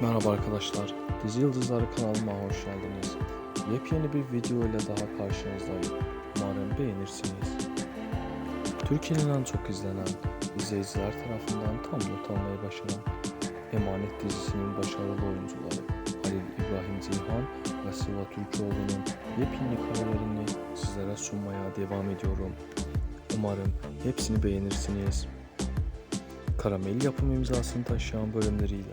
Merhaba arkadaşlar, Dizi Yıldızları kanalıma hoş geldiniz. Yepyeni bir video ile daha karşınızdayım. Umarım beğenirsiniz. Türkiye'nin en çok izlenen, izleyiciler tarafından tam not almayı başaran Emanet dizisinin başarılı oyuncuları Halil İbrahim Ceyhan ve Sıla Türkoğlu'nun yepyeni karelerini sizlere sunmaya devam ediyorum. Umarım hepsini beğenirsiniz. Karamel yapım imzasını taşıyan bölümleriyle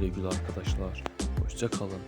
Güle güle arkadaşlar. Hoşça kalın.